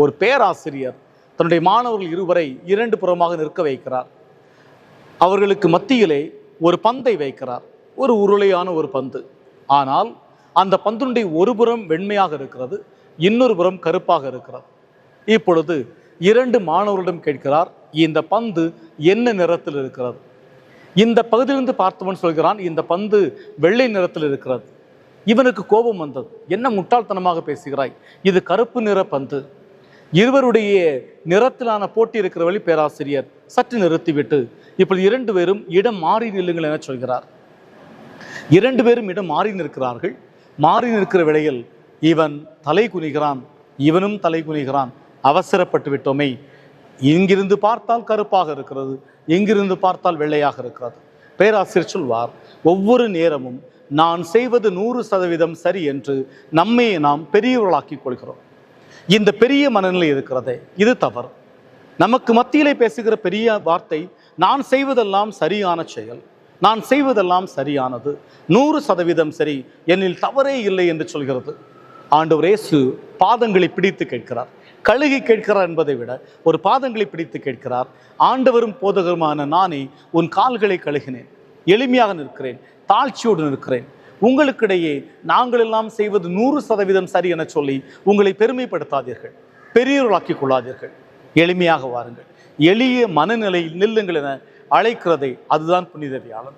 ஒரு பேராசிரியர் தன்னுடைய மாணவர்கள் இருவரை இரண்டு புறமாக நிற்க வைக்கிறார். அவர்களுக்கு மத்தியிலே ஒரு பந்தை வைக்கிறார். ஒரு உருளையான ஒரு பந்து. ஆனால் அந்த பந்தினுடைய ஒரு புறம் வெண்மையாக இருக்கிறது இன்னொரு புறம் கருப்பாக இருக்கிறது. இப்பொழுது இரண்டு மாணவர்களிடம் கேட்கிறார் இந்த பந்து என்ன நிறத்தில் இருக்கிறது? இந்த பகுதியிலிருந்து பார்த்தவன் சொல்கிறான் இந்த பந்து வெள்ளை நிறத்தில் இருக்கிறது. இவனுக்கு கோபம் வந்தது. என்ன முட்டாள்தனமாக பேசுகிறாய்? இது கருப்பு நிற பந்து. இருவருடைய நிறத்திலான போட்டி இருக்கிற வழி பேராசிரியர் சற்று நிறுத்திவிட்டு இப்படி இரண்டு பேரும் இடம் மாறி நில்லுங்கள் என சொல்கிறார். இரண்டு பேரும் இடம் மாறி நிற்கிறார்கள். மாறி நிற்கிற வேளையில் இவன் தலை குனிகிறான். இவனும் தலை குனிகிறான். அவசரப்பட்டு விட்டோமே. இங்கிருந்து பார்த்தால் கருப்பாக இருக்கிறது. இங்கிருந்து பார்த்தால் வெள்ளையாக இருக்கிறது. பேராசிரியர் சொல்வார் ஒவ்வொரு நேரமும் நான் செய்வது நூறு சதவீதம் சரி என்று நம்மை நாம் பெரியவர்களாக்கிக் கொள்கிறோம். இந்த பெரிய மனநிலை இருக்கிறது. இது தவறு. நமக்கு மத்தியிலே பேசுகிற பெரிய வார்த்தை நான் செய்வதெல்லாம் சரியான செயல் நான் செய்வதெல்லாம் சரியானது. நூறு சதவீதம் சரி என்னில் தவறே இல்லை என்று சொல்கிறது. ஆண்டவர் இயேசு பாதங்களை பிடித்து கேட்கிறார். கழுகி கேட்கிறார் என்பதை விட ஒரு பாதங்களை பிடித்து கேட்கிறார். ஆண்டவரும் போதகருமான நானே உன் கால்களை கழுகினேன். எளிமையாக நிற்கிறேன். தாழ்ச்சியோடு நிற்கிறேன். உங்களுக்கிடையே நாங்கள் எல்லாம் செய்வது நூறு சதவீதம் சரி என சொல்லி உங்களை பெருமைப்படுத்தாதீர்கள் பெரியவர்களாக்கிக் கொள்ளாதீர்கள். எளிமையாக வாருங்கள். எளிய மனநிலையில் நில்லுங்கள் என அழைக்கிறதை அதுதான் புனித வியாழன்.